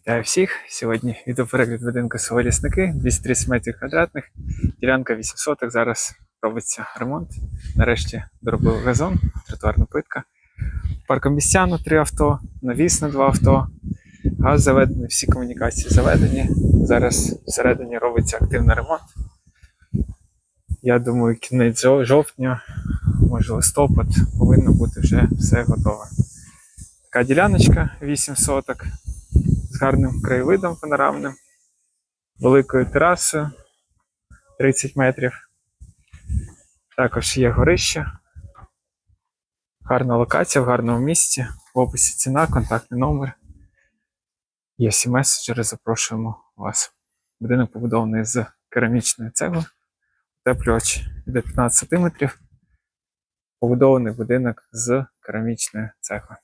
Вітаю всіх! Сьогодні відеоперегляд будинку село Лісники, 230 метрів квадратних, ділянка 8 соток. Зараз робиться ремонт. Нарешті доробив газон, тротуарна плитка. Паркомістяну три авто, навіс на два авто, газ заведений, всі комунікації заведені. Зараз всередині робиться активний ремонт. Я думаю, кінець жовтня, може листопад, повинно бути вже все готове. Така діляночка 8 соток гарним краєвидом панорамним, великою терасою 30 метрів. Також є горище. Гарна локація в гарному місці. В описі ціна, контактний номер. Є всі меседжери, запрошуємо вас. Будинок побудований з керамічної цегли. Утеплювач до 15 см. Побудований будинок з керамічної цегли.